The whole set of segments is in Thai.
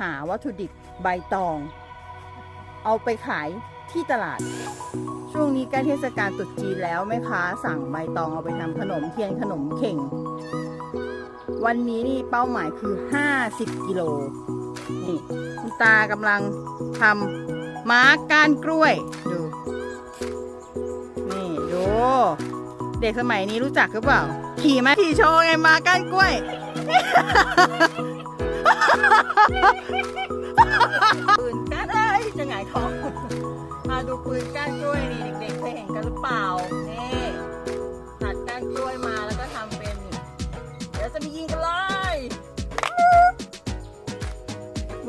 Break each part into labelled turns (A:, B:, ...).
A: หาวัตถุดิบใบตอง เอาไปขายที่ตลาด ช่วงนี้ใกล้เทศกาลตรุษจีนแล้วแม่ค้าสั่งใบตองเอาไปทำขนมเทียนขนมเข่ง วันนี้นี่เป้าหมายคือ 50 กิโลนี่คุณตากำลังทำม้าก้านกล้วย ดู นี่ดู เด็กสมัยนี้รู้จักหรือเปล่า ขี่ไหมขี่โชว์ไงม้าก้านกล้วย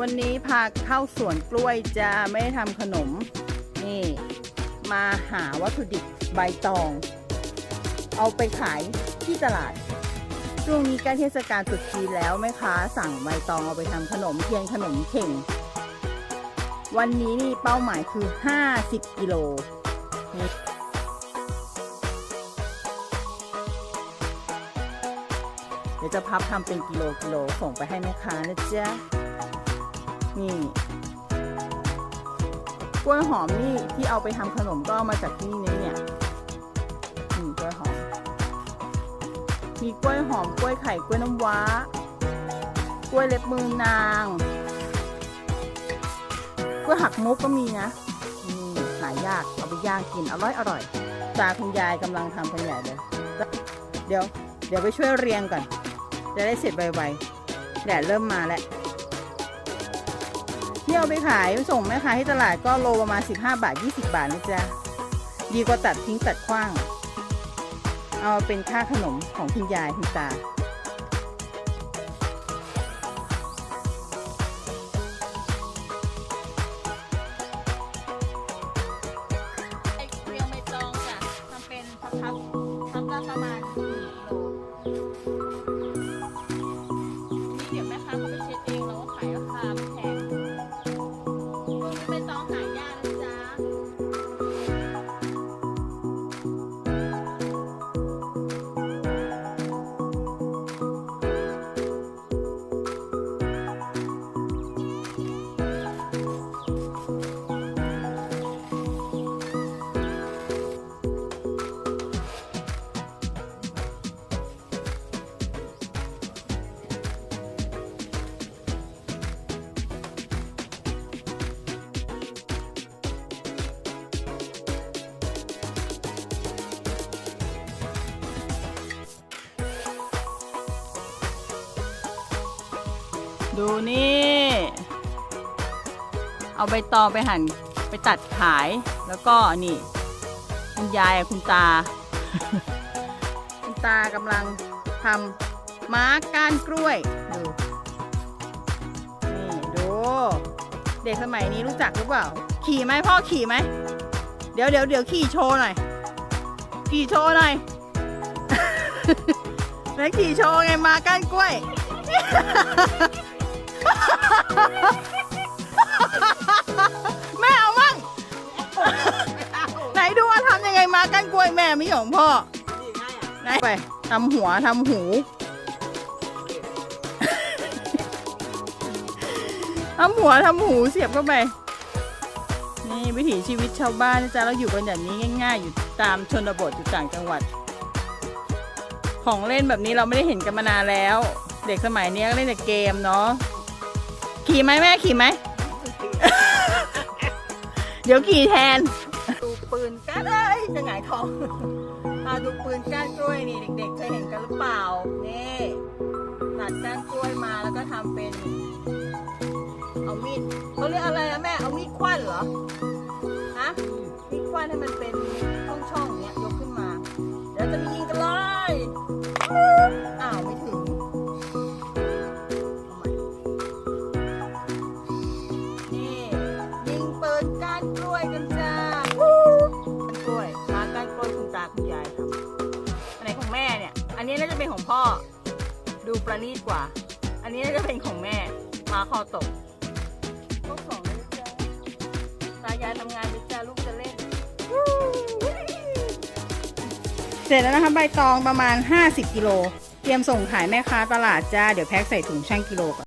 A: วันนี้พาเข้าสวนกล้วยจะไม่ได้ทำขนม นี่ มาหาวัตถุดิบใบตอง เอาไปขายที่ตลาด ช่วงนี้ใกล้เทศกาลตรุษจีนแล้วแม่ค้าสั่งใบตองเอาไปทำขนมเทียนขนมเข่ง วันนี้นี่เป้าหมายคือ 50 กิโลเดี๋ยวจะพับทำเป็นกิโลกิโลส่งไปให้แม่ค้านะจ๊ะ นี่กล้วยหอมนี่ที่เอาไปทำขนมก็เอามาจากที่นี่เนี่ยนี่กล้วยหอม มีกล้วยหอมกล้วยไข่กล้วยน้ำว้า กล้วยเล็บมือนางกล้วยหักมุกก็มีนะนี่หายากเอาไปย่างกินอร่อยอร่อยตาคุณยายกำลังทำกันใหญ่เลยเดี๋ยวเดี๋ยวไปช่วยเรียงก่อนจะได้เสร็จไวๆแดดเริ่มมาแล้ว ที่เอาไปขายส่งแม่ค้าที่ตลาดก็โลประมาณ 15 บาท 20 บาทนะจ๊ะ ดีกว่าตัดทิ้งตัดขว้าง เอาเป็นค่าขนมของคุณยายคุณตาไอ้เรียงใบตองจ้ะทำเป็นพับพับพับละประมาณหนึ่งกิโล ดูนี่ เอาใบตองไปหั่นไปตัดขายแล้วก็นี่ คุณยายคุณตา คุณตากำลังทำม้าก้านกล้วยดูนี่ดู เด็กสมัยนี้รู้จักหรือเปล่า ขี่ไหมพ่อขี่ไหม เดี๋ยวเดี๋ยวเดี๋ยวขี่โชว์หน่อย ขี่โชว์หน่อยแล้วขี่โชว์ไงม้าก้านกล้วย แม่เอามั่งไหนดูว่าทำยังไงมากันกล้วยแม่ไม่ใช่ของพ่อไหนไปทำหัวทำหูทำหัวทำหูเสียบเข้าไป นี่วิถีชีวิตชาวบ้านนะจ๊ะเราอยู่กันอย่างนี้ง่าย ๆ อยู่ตามชนบทอยู่ต่างจังหวัด ของเล่นแบบนี้เราไม่ได้เห็นกันมานานแล้ว เด็กสมัยนี้ก็เล่นแต่เกมเนาะ ขี่ไหมแม่ขี่ไหม เดี๋ยวขี่แทน ดูปืนก้านเอ้ยจะหงายท้องมาดูปืนก้านกล้วยนี่เด็กๆเคยเห็นกันหรือเปล่า นี่ตัดก้านกล้วยมาแล้วก็ทำเป็น เอามีดเขาเรียกอะไรนะแม่ เอามีดคว้านเหรอ ฮะ มีดคว้านให้มันเป็น พ่อ ดูประณีตกว่า อันนี้น่าจะเป็นของแม่มาคอตกลูกสองเลยจ้าตายายทำงานไปจ้าลูกจะเล่น เสร็จแล้วนะคะใบตองประมาณ 50 กิโล เตรียมส่งขายแม่ค้าตลาดจ้า เดี๋ยวแพ็คใส่ถุงช่างกิโลก่อน